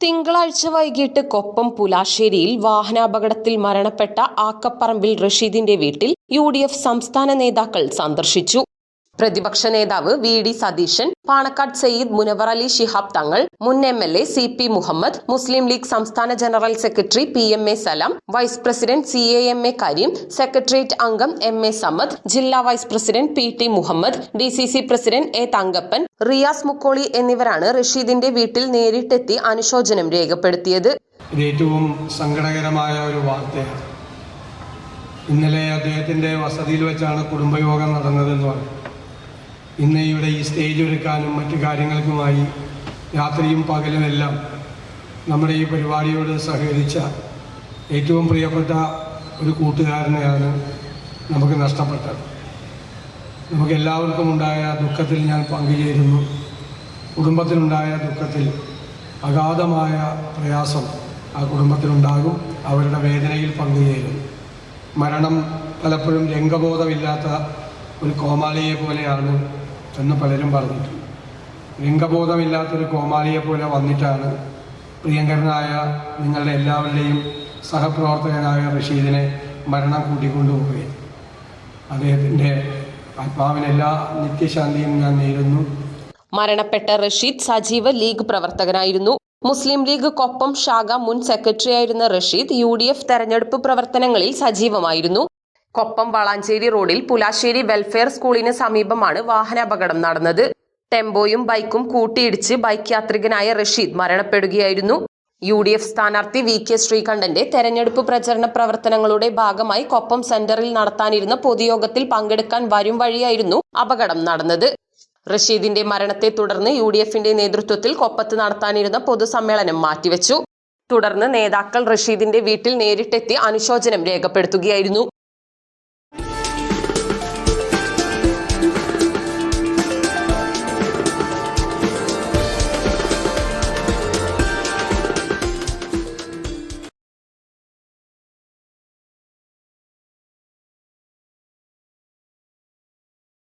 തിങ്കളാഴ്ച വൈകിട്ട് കൊപ്പം പുലാശ്ശേരിയിൽ വാഹനാപകടത്തിൽ മരണപ്പെട്ട ആക്കപ്പറമ്പിൽ റഷീദിന്റെ വീട്ടിൽ യു ഡി എഫ് സംസ്ഥാന നേതാക്കൾ സന്ദർശിച്ചു. പ്രതിപക്ഷ നേതാവ് വി ഡി സതീശൻ പാണക്കാട് സയ്യിദ് മുനവർ അലി ഷിഹാബ് തങ്ങൾ മുൻ M L A C P Muhammad Muslim League സംസ്ഥാന general secretary P M A Salam vice president C A M A Kareem secretariat അംഗം എം എ സമദ് ജില്ലാ vice president P T Muhammad D C C president A Thankappan Riyas Mukkoli എന്നിവരാണ് റഷീദിന്റെ വീട്ടിൽ നേരിട്ടെത്തി അനുശോചനം രേഖപ്പെടുത്തിയത്. ഏറ്റവും സങ്കടകരമായ ഒരു വാർത്തയാണ്. ഇന്നലെ അദ്ദേഹത്തിന്റെ വസതിയിൽ വെച്ചാണ് കുടുംബയോഗം നടന്നതെന്ന് പറഞ്ഞു ഇന്ന് ഇവിടെ ഈ സ്റ്റേജ് ഒരുക്കാനും മറ്റു കാര്യങ്ങൾക്കുമായി രാത്രിയും പകലുമെല്ലാം നമ്മുടെ ഈ പരിപാടിയോട് സഹകരിച്ച ഏറ്റവും പ്രിയപ്പെട്ട ഒരു കൂട്ടുകാരനെയാണ് നമുക്ക് നഷ്ടപ്പെട്ടത്. നമുക്ക് എല്ലാവർക്കും ഉണ്ടായ ദുഃഖത്തിൽ ഞാൻ പങ്കുചേരുന്നു. കുടുംബത്തിനുണ്ടായ ദുഃഖത്തിൽ അഗാധമായ പ്രയാസം ആ കുടുംബത്തിനുണ്ടാകും അവരുടെ വേദനയിൽ പങ്കുചേരും. മരണം പലപ്പോഴും രംഗബോധമില്ലാത്ത ഒരു കോമാളിയെ പോലെയാണ് എന്ന് പലരും പറഞ്ഞിട്ടുണ്ട്. ലിംഗബോധമില്ലാത്തൊരു കോമാളിയെ പോലെ വന്നിട്ടാണ് പ്രിയങ്കരനായ നിങ്ങളുടെ എല്ലാവരുടെയും സഹപ്രവർത്തകനായ റഷീദിനെ മരണം കൂട്ടിക്കൊണ്ടുപോവുകയും അദ്ദേഹത്തിന്റെ ആത്മാവിനെല്ലാ നിത്യശാന്തിയും ഞാൻ നേരുന്നു. മരണപ്പെട്ട റഷീദ് സജീവ ലീഗ് പ്രവർത്തകനായിരുന്നു. മുസ്ലിം ലീഗ് കൊപ്പം ശാഖ മുൻ സെക്രട്ടറിയായിരുന്ന റഷീദ് യു ഡി എഫ് തെരഞ്ഞെടുപ്പ് പ്രവർത്തനങ്ങളിൽ സജീവമായിരുന്നു. കൊപ്പം വളാഞ്ചേരി റോഡിൽ പുലാശ്ശേരി വെൽഫെയർ സ്കൂളിന് സമീപമാണ് വാഹനാപകടം നടന്നത്. ടെമ്പോയും ബൈക്കും കൂട്ടിയിടിച്ച് ബൈക്ക് യാത്രികനായ റഷീദ് മരണപ്പെടുകയായിരുന്നു. യു ഡി എഫ് സ്ഥാനാർത്ഥി വി കെ ശ്രീകണ്ഠന്റെ തെരഞ്ഞെടുപ്പ് പ്രചരണ പ്രവർത്തനങ്ങളുടെ ഭാഗമായി കൊപ്പം സെന്ററിൽ നടത്താനിരുന്ന പൊതുയോഗത്തിൽ പങ്കെടുക്കാൻ വരും വഴിയായിരുന്നു അപകടം നടന്നത്. റഷീദിന്റെ മരണത്തെ തുടർന്ന് യു ഡി എഫിന്റെ നേതൃത്വത്തിൽ കൊപ്പത്ത് നടത്താനിരുന്ന പൊതുസമ്മേളനം മാറ്റിവെച്ചു. തുടർന്ന് നേതാക്കൾ റഷീദിന്റെ വീട്ടിൽ നേരിട്ടെത്തി അനുശോചനം രേഖപ്പെടുത്തുകയായിരുന്നു.